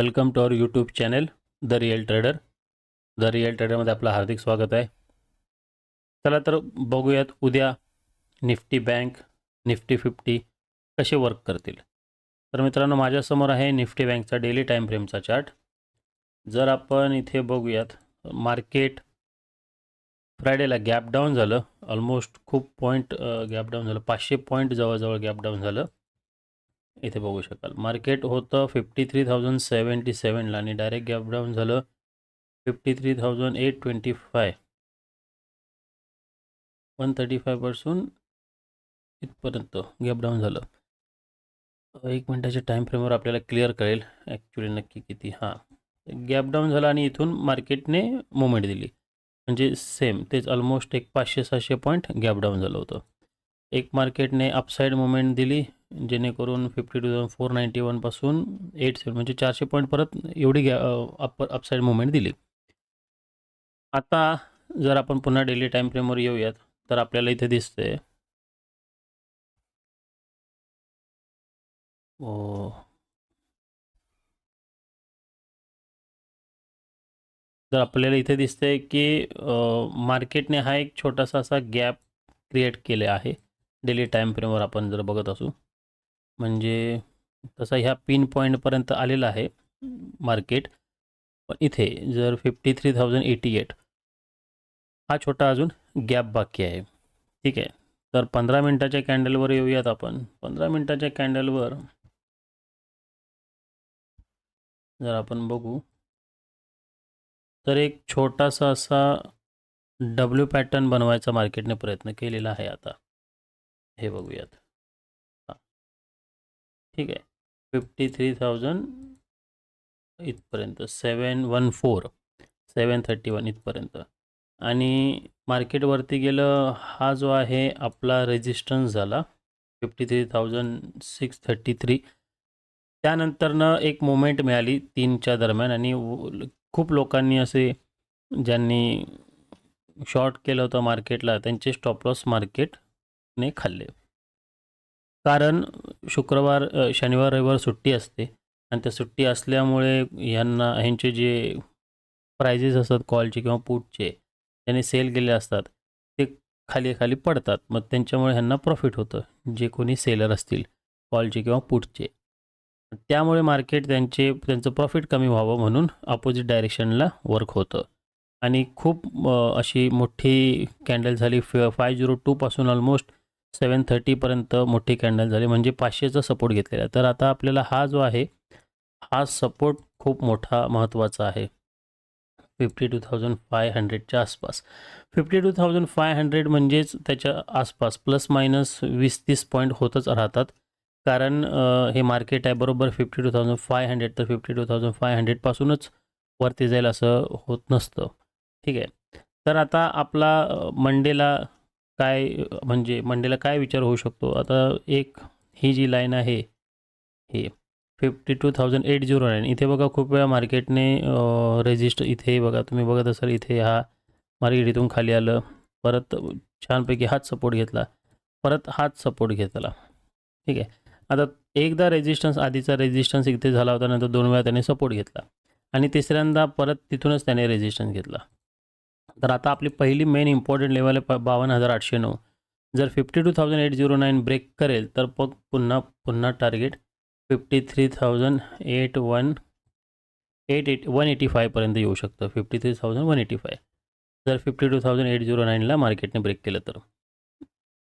Welcome to our YouTube channel the real trader. The real ट्रेडरमध्ये आपलं हार्दिक स्वागत आहे. चला तर बघूयात उद्या निफ्टी बँक निफ्टी फिफ्टी कसे वर्क करतील. तर मित्रांनो माझ्यासमोर आहे निफ्टी बँकचा डेली टाईम फ्रेमचा चार्ट जर आपण इथे बघूयात मार्केट फ्रायडेला गॅप डाऊन झालं ऑलमोस्ट खूप पॉईंट गॅप डाऊन झालं पाचशे पॉईंट जवळजवळ गॅप डाऊन झालं. इथे बघू शकाल. मार्केट होतं फिफ्टी थ्री थाउजंड सेवन्टी सेवनला आणि डायरेक्ट गॅप डाऊन झालं fifty three thousand eight twenty five one thirty फायपासून इथपर्यंत गॅप डाऊन झालं. एक मिनटाच्या टाईम फ्रेमवर आपल्याला क्लिअर कळेल ॲक्च्युली नक्की किती. हां. गॅप डाऊन झाला आणि इथून मार्केटने मुवमेंट दिली. म्हणजे सेम तेच ऑलमोस्ट एक पाचशे सहाशे पॉईंट गॅप डाऊन झालं होतं. एक मार्केटने अपसाईड मुवमेंट दिली. जेणेकरून fifty two thousand four ninety वनपासून eight seven म्हणजे चारशे पॉईंट परत एवढी गॅ अप अपसाईड मुवमेंट दिली. आता जर आपण पुन्हा डेली टाईम फ्रेमवर येऊयात तर आपल्याला इथे दिसते ओ. तर आपल्याला इथे दिसतंय की मार्केटने हा एक छोटासा असा गॅप क्रिएट केले आहे. डेली टाईम फ्रेमवर आपण जर बघत असू. म्हणजे तसा ह्या पिन पॉईंटपर्यंत आलेला आहे मार्केट पण इथे जर fifty three thousand eighty eight हा छोटा अजून गॅप बाकी आहे. ठीक आहे. तर पंधरा मिनटाच्या कॅन्डलवर येऊयात आपण. पंधरा मिनटाच्या कॅन्डलवर जर आपण बघू तर एक छोटासा असा डब्ल्यू पॅटर्न बनवायचा मार्केटने प्रयत्न केलेला आहे आता. हे बघूयात. ठीक आहे. फिफ्टी थ्री थाउजंड इथपर्यंत seven one four seven thirty one इथपर्यंत. आणि मार्केटवरती गेलं हा जो आहे आपला रेजिस्टन्स झाला fifty three thousand six thirty three त्यानंतरनं एक मोमेंट मिळाली तीनच्या दरम्यान आणि खूप लोकांनी असे ज्यांनी शॉर्ट केलं होतं मार्केटला त्यांचे स्टॉप लॉस मार्केटने खाल्ले. कारण शुक्रवार शनिवार रविवार सुट्टी असते. आणि त्या सुट्टी असल्यामुळे ह्यांना ह्यांचे जे प्रायझेस असतात कॉलचे किंवा पुटचे त्यांनी सेल केले असतात. ते खाली खाली पडतात. मग त्यांच्यामुळे ह्यांना प्रॉफिट होतं. जे कोणी सेलर असतील कॉलचे किंवा पुटचे त्यामुळे मार्केट त्यांचे त्यांचं प्रॉफिट कमी व्हावं म्हणून अपोजिट डायरेक्शनला वर्क होतं. आणि खूप अशी मोठी कॅन्डल झाली. फ फाय झिरो टूपासून ऑलमोस्ट सेवन थर्टीपर्यंत मोठी कॅन्डल झाली म्हणजे पाचशेचा सपोर्ट घेतलेला आहे. तर आता आपल्याला हा जो आहे हा सपोर्ट खूप मोठा महत्त्वाचा आहे. फिफ्टी टू थाउजंड फाय हंड्रेडच्या आसपास. Fifty two thousand five hundred म्हणजेच त्याच्या आसपास प्लस मायनस वीस तीस पॉईंट होतच राहतात. कारण हे मार्केट आहे बरोबर fifty two thousand five hundred तर फिफ्टी टू थाउजंड फाय हंड्रेडपासूनच वरती जाईल असं होत नसतं. ठीक आहे. तर आता आपला मंडेला काय म्हणजे मंडेला काय विचार होऊ शकतो? आता एक ही जी लाईन आहे ही fifty two thousand eight zero nine इथे बघा खूप वेळा मार्केटने रेजिस्ट इथे बघा तुम्ही बघत असाल इथे हा मार्केट इथून खाली आलं. परत छानपैकी हाच सपोर्ट घेतला. परत हाच सपोर्ट घेतला. ठीक आहे. आता एकदा रेजिस्टन्स आधीचा रेजिस्टन्स इथे झाला होता नंतर दोन वेळा त्याने सपोर्ट घेतला. आणि तिसऱ्यांदा परत तिथूनच त्याने रेजिस्टन्स घेतला. तर आता आपली पहिली मेन इम्पॉर्टंट लेवल आहे प बावन्न हजार आठशे नऊ. जर fifty two thousand eight zero nine break करेल तर मग पुन्हा पुन्हा target fifty three thousand eight one eight eight one eighty फायपर्यंत येऊ शकतं. Fifty three thousand one eighty five जर fifty two thousand eight zero नाईनला मार्केटने ब्रेक केलं तर.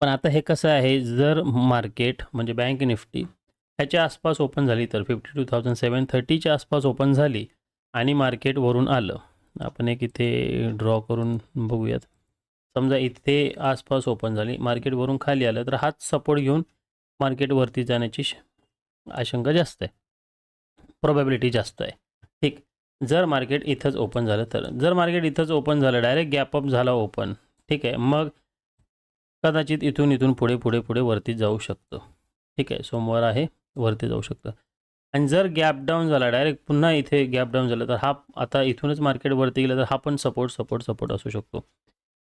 पण आता हे कसं आहे जर मार्केट म्हणजे बँक निफ्टी ह्याच्या आसपास ओपन झाली तर फिफ्टी टू थाउजंड सेवन थर्टीच्या आसपास ओपन झाली आणि मार्केट वरून आलं आपण एक इथे ड्रॉ करून बघूयात. समजा इथे आसपास ओपन झाली मार्केटवरून खाली आलं तर हाच सपोर्ट घेऊन मार्केटवरती जाण्याची आशंका जास्त आहे. प्रोबॅबिलिटी जास्त आहे. ठीक. जर मार्केट इथंच ओपन झालं तर जर मार्केट इथंच ओपन झालं डायरेक्ट गॅपअप झाला ओपन ठीक आहे. मग कदाचित इथून इथून पुढे पुढे पुढे वरती जाऊ शकतं. ठीक आहे. सोमवार आहे वरती जाऊ शकतं. आणि जर गॅप डाऊन झाला डायरेक्ट पुन्हा इथे गॅप डाऊन झालं तर हा आता इथूनच मार्केट वरती गेलं तर हा पण सपोर्ट सपोर्ट सपोर्ट असू शकतो.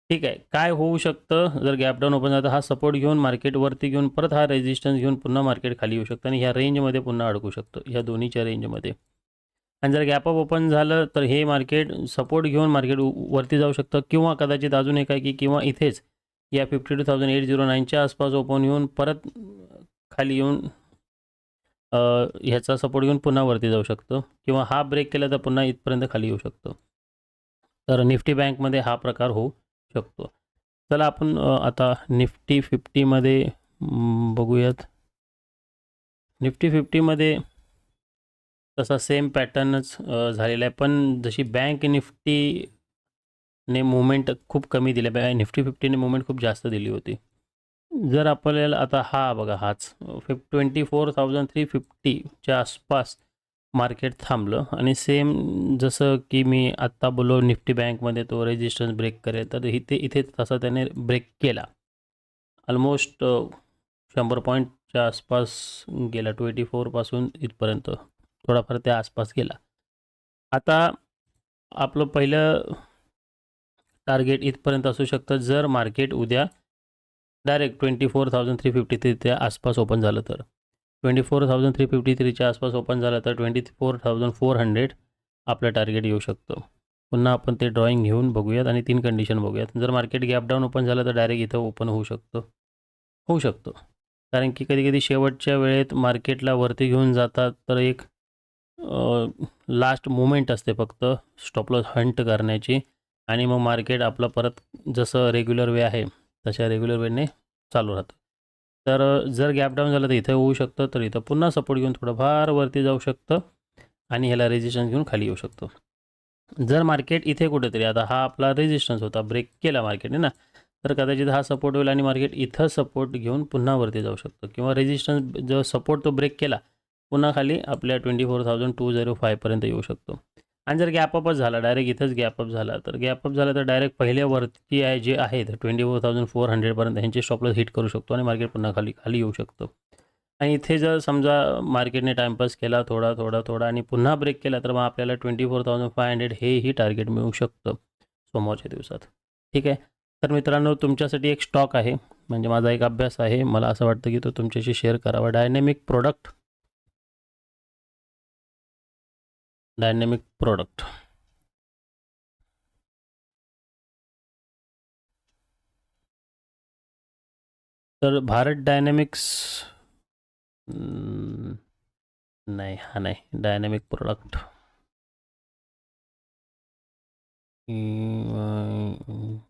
ठीक आहे. काय होऊ शकतं? जर गॅप डाऊन ओपन झाला तर हा सपोर्ट घेऊन मार्केटवरती घेऊन परत हा रेजिस्टन्स घेऊन पुन्हा मार्केट खाली येऊ शकतं आणि ह्या रेंजमध्ये पुन्हा अडकू शकतं ह्या दोन्हीच्या रेंजमध्ये आणि जर गॅप अप ओपन झालं तर हे मार्केट सपोर्ट घेऊन मार्केट वरती जाऊ शकतं किंवा कदाचित अजून एक आहे की किंवा इथेच या fifty two thousand eight zero नाईनच्या आसपास ओपन येऊन परत खाली येऊन ह्याचा सपोर्ट घेऊन पुन्हा वरती जाऊ शकतो. किंवा हा ब्रेक केला तर पुन्हा इथपर्यंत खाली येऊ शकतो. तर निफ्टी बँकमध्ये हा प्रकार होऊ शकतो. चला आपण आता निफ्टी फिफ्टीमध्ये बघूयात. निफ्टी फिफ्टीमध्ये तसा सेम पॅटर्नच झालेला आहे. पण जशी बँक निफ्टीने मुवमेंट खूप कमी दिली बँक निफ्टी फिफ्टीने मुवमेंट खूप जास्त दिली होती. जर आपल्याला आता हा बघा हाच फिफ ट्वेंटी फोर थाउजंड थ्री फिफ्टीच्या आसपास मार्केट थांबलं आणि सेम जसं की मी आत्ता बोललो निफ्टी बँकमध्ये तो रेजिस्टन्स ब्रेक करेल तर इथे इथे तसा त्याने ब्रेक केला. ऑलमोस्ट शंभर पॉईंटच्या आसपास गेला ट्वेंटी फोरपासून इथपर्यंत. थोडाफार त्या आसपास गेला. आता आपलं पहिलं टार्गेट इथपर्यंत असू शकतं जर मार्केट उद्या direct twenty four thousand three fifty थ्रीच्या आसपास ओपन झालं तर. Twenty four thousand three fifty थ्रीच्या आसपास ओपन झालं तर twenty four thousand four hundred आपलं टार्गेट येऊ शकतं. पुन्हा आपण ते ड्रॉईंग घेऊन बघूयात आणि तीन कंडिशन बघूयात. जर मार्केट गॅप डाऊन ओपन झालं तर डायरेक्ट इथं ओपन होऊ शकतं. होऊ शकतो. कारण की कधी कधी शेवटच्या वेळेत मार्केटला वरती घेऊन जातात तर एक लास्ट मुमेंट असते फक्त स्टॉपलॉस हंट करण्याची. आणि मग मार्केट आपलं परत जसं रेग्युलर वे आहे तशा रेग्युलर वेळने चालू राहतं. तर जर गॅप डाऊन झालं तर इथं होऊ शकतं तर इथं पुन्हा सपोर्ट घेऊन थोडं फार वरती जाऊ शकतं आणि ह्याला रेजिस्टन्स घेऊन खाली येऊ शकतो. जर मार्केट इथे कुठेतरी आता हा आपला रेजिस्टन्स होता ब्रेक केला मार्केटने ना तर कदाचित हा सपोर्ट होईल आणि मार्केट इथं सपोर्ट घेऊन पुन्हा वरती जाऊ शकतो. किंवा रेजिस्टन्स जो सपोर्ट तो ब्रेक केला पुन्हा खाली आपल्या twenty four thousand two zero फायपर्यंत येऊ शकतो. आणि जर गॅपअपच झाला डायरेक्ट इथंच गॅपअप झाला तर गॅपअप झाला तर डायरेक्ट पहिल्या वरती आहे जे आहेत ट्वेंटी फोर थाउजंड फोर हंड्रेडपर्यंत ह्यांचे स्टॉपलॉस हिट करू शकतो आणि मार्केट पुन्हा खाली खाली येऊ शकतो. आणि इथे जर समजा मार्केटने टाइमपास केला थोडा थोडा थोडा आणि पुन्हा ब्रेक केला तर मग आपल्याला twenty four thousand five hundred हेही टार्गेट मिळू शकतं सोमवारच्या दिवसात. ठीक आहे? तर मित्रांनो तुमच्यासाठी एक स्टॉक आहे म्हणजे माझा एक अभ्यास आहे. मला असं वाटतं की तो तुमच्याशी शेअर करावा. Dynamic product dynamic product. तर भारत डायनॅमिक्स नाही हा नाही डायनॅमिक प्रोडक्ट. हम्म,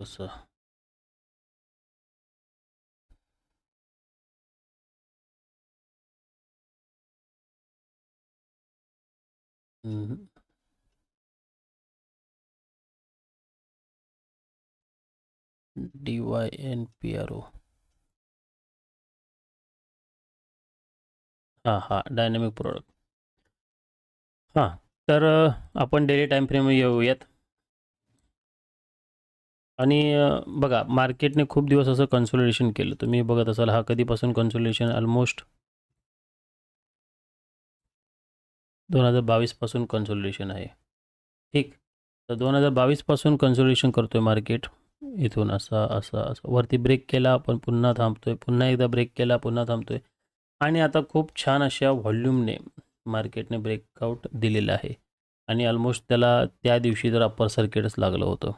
कसं? हम्म. D Y N P R O हां हां डायनॅमिक प्रोडक्ट हां तर आपण डेली टाईम फ्रेम येऊयात. आणि बघा मार्केटने खूप दिवस असं कन्सोलिडेशन केलं. तुम्ही बघत असाल हा कधीपासून कन्सोलिडेशन ऑलमोस्ट दोन हजार बावीसपासून कन्सोलिडेशन आहे. ठीक. तर दोन हजार बावीसपासून कन्सोलिडेशन करतो आहे मार्केट इथून असा असा असा. वरती ब्रेक केला पण पुन्हा थांबतो आहे पुन्हा एकदा ब्रेक केला पुन्हा थांबतो आहे आणि आता खूप छान अशा व्हॉल्यूमने मार्केटने ब्रेकआउट दिलेलं आहे. आणि ऑलमोस्ट त्याला त्या दिवशी जर अप्पर सर्किटच लागलं होतं.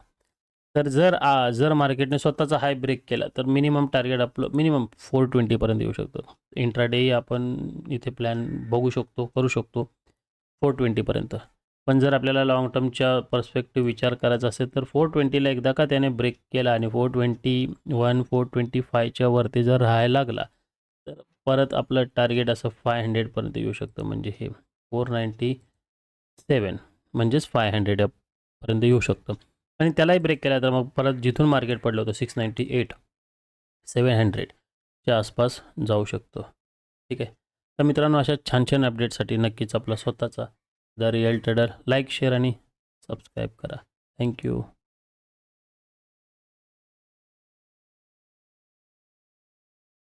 तर जर आ जर मार्केटने स्वतःचा हाय ब्रेक केला तर मिनिमम टार्गेट आपलं मिनिमम फोर ट्वेंटीपर्यंत येऊ शकतं. इंट्राडेही आपण इथे प्लॅन बघू शकतो करू शकतो फोर ट्वेंटीपर्यंत पण जर आपल्याला लाँग टर्मच्या पर्स्पेक्टिव्ह विचार करायचा असेल तर फोर ट्वेंटीला एकदा का त्याने ब्रेक केला आणि four twenty one four twenty फायच्या वरती जर राहायला लागला तर परत आपलं टार्गेट असं फाय हंड्रेडपर्यंत येऊ शकतं. म्हणजे हे फोर नाईंटी सेवन म्हणजेच फाय हंड्रेडपर्यंत येऊ शकतं. आणि त्यालाही ब्रेक केला तर मग परत जिथून मार्केट पडलं होतं सिक्स नाईंटी एट सेवन हंड्रेडच्या आसपास जाऊ शकतो. ठीक आहे? तर मित्रांनो अशा छान छान अपडेटसाठी नक्कीच आपला स्वतःचा the real trader like share आणि सबस्क्राईब करा. Thank you